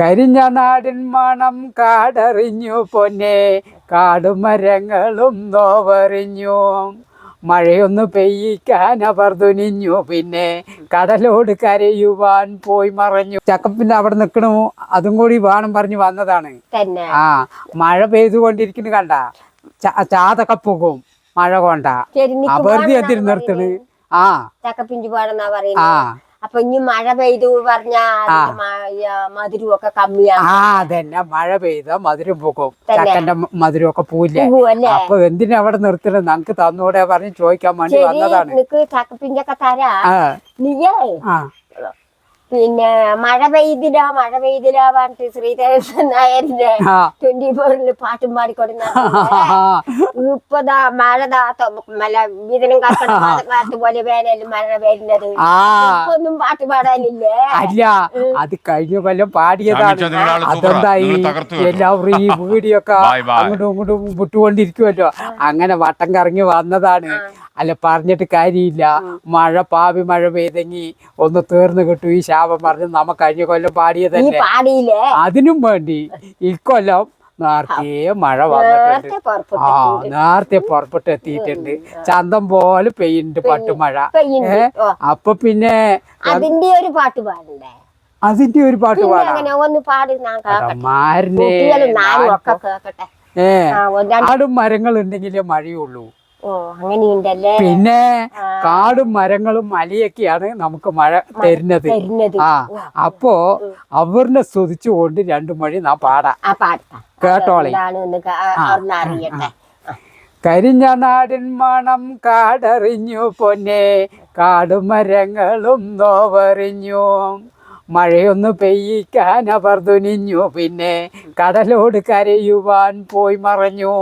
കരിഞ്ഞ നാടിൻ മണം കാടറിഞ്ഞു പൊന്നെ. കാടുമരങ്ങളും നോവറിഞ്ഞു. മഴയൊന്നു പെയ്യിക്കാൻ അവർ തുനിഞ്ഞു പിന്നെ. കടലോട് കരയുവാൻ പോയി മറഞ്ഞു. ചക്കപ്പിന്റെ അവിടെ നിൽക്കണു. അതും കൂടി വേണം പറഞ്ഞു വന്നതാണ്. ആ മഴ പെയ്തുകൊണ്ടിരിക്കുന്നു കണ്ട. ചാതൊക്കെ പോകും. മഴ കൊണ്ട. ആ വെറുതെ എന്തിനു നിർത്തണ് ആ. ചക്കപ്പിഞ്ചു പാടെന്നാ ആ. പറയുന്നത് അപ്പൊ ഇനി മഴ പെയ്തു പറഞ്ഞ മധുരം ഒക്കെ കമ്മിയാണ് ആ അതന്നെ. മഴ പെയ്ത മധുരം പോകും. ചക്കന്റെ മധുരം ഒക്കെ പോയില്ലേ അപ്പൊ എന്തിനാ അവിടെ നിർത്തണം നമുക്ക് തന്നൂടെ പറഞ്ഞ് ചോദിക്കാൻ വേണ്ടി വന്നതാണ്. നിനക്ക് ചക്കപ്പിഞ്ചൊക്കെ തരാ. നീയേ പിന്നെ മഴ പെയ്തില്ല മഴ പെയ്തില്ല പറഞ്ഞിട്ട് ശ്രീധരൻ നായരിന്റെ ട്വന്റി ഫോറിൽ പാട്ടും പാടിക്കൊടുന്ന ഇപ്പതാ മഴ മല വിതനം കർക്കട കാലത്ത് പോലെ വേനലും മഴ പെയ്യുന്നത് ഒന്നും പാട്ട് പാടാനില്ലേ? അല്ല അത് കഴിഞ്ഞ കൊല്ലം പാടിയതാണ്. അതെന്തായി എല്ലാവരും ഈ വീടിയൊക്കെ. അങ്ങോട്ടും ഇങ്ങോട്ടും വിട്ടുകൊണ്ടിരിക്കുമല്ലോ അങ്ങനെ വട്ടം കറങ്ങി വന്നതാണ്. അല്ല പറഞ്ഞിട്ട് കാര്യമില്ല. മഴ പാവി മഴ പെയ്തെങ്കി ഒന്ന് തീർന്നു കിട്ടും ഈ ശാപം പറഞ്ഞ് നമ്മ കഴിഞ്ഞ കൊല്ലം പാടിയതല്ലേ? പാടിയില്ലേ? അതിനും വേണ്ടി ഇക്കൊല്ലം നേരത്തെ മഴ വന്നിട്ടുണ്ട്. ആ നേരത്തെ പുറപ്പെട്ട് എത്തിയിട്ടുണ്ട്. ചന്തം പോലെ പെയിന്റ് പട്ടുമഴ അപ്പൊ പിന്നെ അതിന്റെ ഒരു പാട്ട് പാടണ്ടേ? അതിന്റെ ഒരു പാട്ട് പാടാം. അങ്ങനെ ഒന്ന് പാടി ഞാൻ കേക്കട്ടെ മാരനെ കുട്ടികളും നാലും ഒക്കെ കേക്കട്ടെ ഏ ആ ഒന്ന് മരങ്ങൾ ഉണ്ടെങ്കിലേ മഴയുള്ളൂ. അങ്ങനെയുണ്ടല്ലേ? പിന്നെ കാടും മരങ്ങളും മലയൊക്കെയാണ് നമുക്ക് മഴ തരുന്നത്. ആ അപ്പോ അവരിനെ സ്തുതിച്ചുകൊണ്ട് രണ്ടു മഴ നാം പാടാം. കേട്ടോളെ. എന്താണ് ഒന്ന് ക- ഒന്ന് കരിഞ്ഞ നാടിൻ മണം കാടറിഞ്ഞു പൊന്നെ കാടും മരങ്ങളും നോവറിഞ്ഞു. മഴയൊന്ന് പെയ്യിക്കാൻ അവർ തുനിഞ്ഞു പിന്നെ കടലോട് കരയുവാൻ പോയി മറഞ്ഞു.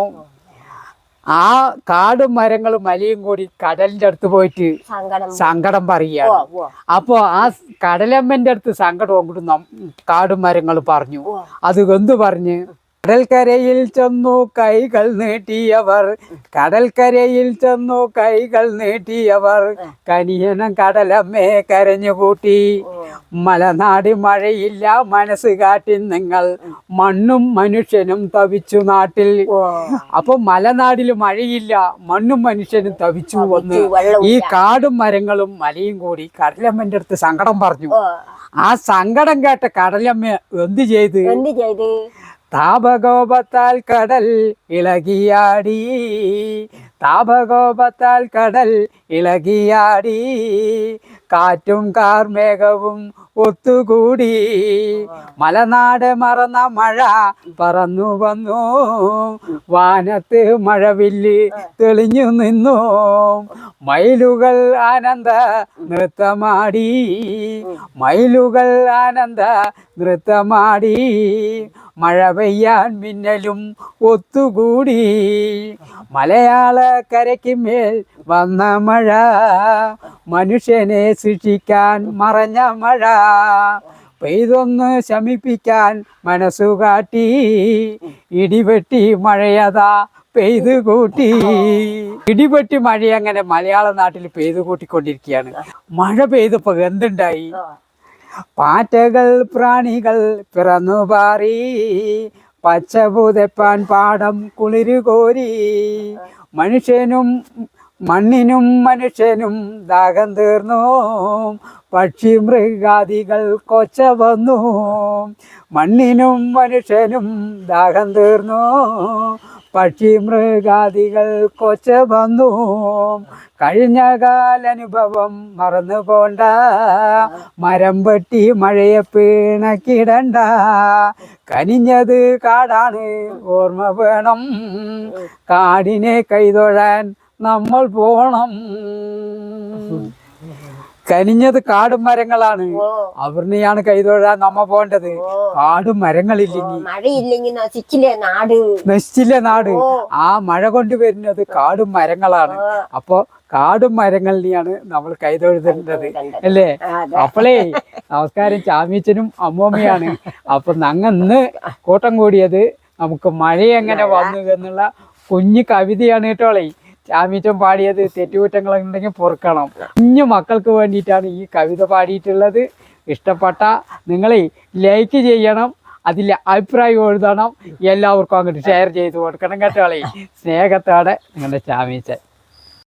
ആ കാടും മരങ്ങളും മലയും കൂടി കടലിന്റെ അടുത്ത് പോയിട്ട് സങ്കടം. പറയുകയാണ്. അപ്പോ ആ കടലമ്മന്റെ അടുത്ത് സങ്കടം അങ്ങോട്ട് കാടും മരങ്ങൾ പറഞ്ഞു. അത് എന്തു പറഞ്ഞ്? കടൽക്കരയിൽ ചെന്നു കൈകൾ നീട്ടിയവർ. കടൽക്കരയിൽ ചെന്നു കൈകൾ നീട്ടിയവർ. കനിയനം കടലമ്മേ കരഞ്ഞുകൂട്ടി. മലനാടി മഴയില്ല മനസ്സ് കാട്ടി നിങ്ങൾ. മണ്ണും മനുഷ്യനും തവിച്ചു നാട്ടിൽ. അപ്പൊ മലനാടിൽ മഴയില്ല മണ്ണും മനുഷ്യനും തവിച്ചു വന്ന്. ഈ കാടും മരങ്ങളും മലയും കൂടി കടലമ്മന്റെ അടുത്ത് സങ്കടം പറഞ്ഞു. ആ സങ്കടം കേട്ട കടലമ്മ എന്ത് ചെയ്ത്? എന്ത് ചെയ്ത്? താപകോപത്താൽ കടൽ ഇളകിയാടി. താപകോപത്താൽ കടൽ ഇളകിയാടി. കാറ്റും കാർമേഘവും ഒത്തുകൂടി. മലനാട് മറന്ന മഴ പറന്നു വന്നു. വാനത്ത് മഴവില്ല് തെളിഞ്ഞു നിന്നു. മയിലുകൾ ആനന്ദ നൃത്തമാടി. മയിലുകൾ ആനന്ദ നൃത്തമാടി. മഴ പെയ്യാൻ മിന്നലും ഒത്തുകൂടി. മലയാള മേൽ വന്ന മഴ മനുഷ്യനെ സൃഷ്ടിക്കാൻ മറഞ്ഞ മഴ പെയ്തൊന്ന് ശമിപ്പിക്കാൻ മനസ്സു കാട്ടി. ഇടിവെട്ടി മഴയതാ പെയ്തു കൂട്ടി. ഇടിവെട്ടി മഴ അങ്ങനെ മലയാള നാട്ടിൽ പെയ്തു കൂട്ടിക്കൊണ്ടിരിക്കുകയാണ്. മഴ പെയ്തപ്പോ എന്തുണ്ടായി? പാറ്റകൾ പ്രാണികൾ പിറന്നു പാറി. പച്ചപൂതപ്പാൻ പാടം കുളിരുകോരി മനുഷ്യനും മണ്ണിനും മനുഷ്യനും ദാഹം തീർന്നു. പക്ഷി മൃഗാദികൾ കൊച്ച വന്നു. മണ്ണിനും മനുഷ്യനും ദാഹം തീർന്നു. പക്ഷി മൃഗാദികൾ കൊച്ച വന്നു. കഴിഞ്ഞ കാലനുഭവം മറന്നു പോണ്ട മരം വെട്ടി മഴയെ പീണക്കിടണ്ട. കനിഞ്ഞത് കാടാണ് ഓർമ്മ വേണം. കാടിനെ കൈതൊഴാൻ നമ്മൾ പോണം. കനിഞ്ഞത് കാടും മരങ്ങളാണ്. അവർണിയാണ് അവർനെയാണ് കൈതൊഴാൻ നമ്മ പോണ്ടത് കാടും മരങ്ങളില്ലെങ്കിൽ മഴയില്ലെങ്കിൽ നശിച്ചില്ലേ നാട്. നശിച്ചില്ല നാട്. ആ മഴ കൊണ്ടുവരുന്നത് കാടും മരങ്ങളാണ്. അപ്പൊ കാടും മരങ്ങളിനെയാണ് നമ്മൾ കൈതൊഴുതേണ്ടത്. അല്ലേ? അപ്പളേ നമസ്കാരം ചാമീച്ചനും അമ്മൂമ്മയാണ്. അപ്പൊ ഞങ്ങ ഇന്ന് കൂട്ടം കൂടിയത് നമുക്ക് മഴ എങ്ങനെ വന്നു എന്നുള്ള കുഞ്ഞു കവിതയാണ് കേട്ടോളേ ചാമീച്ചൻ പാടിയത് തെറ്റുകുറ്റങ്ങൾ ഉണ്ടെങ്കിൽ പൊറുക്കണം. കുഞ്ഞു മക്കൾക്ക് വേണ്ടിയിട്ടാണ് ഈ കവിത പാടിയിട്ടുള്ളത്. ഇഷ്ടപ്പെട്ട നിങ്ങളെ ലൈക്ക് ചെയ്യണം. അതിൽ അഭിപ്രായം എഴുതണം. എല്ലാവർക്കും അങ്ങോട്ട് ഷെയർ ചെയ്ത് കൊടുക്കണം കേട്ടോളേ സ്നേഹത്തോടെ നിങ്ങളുടെ ചാമീച്ചൻ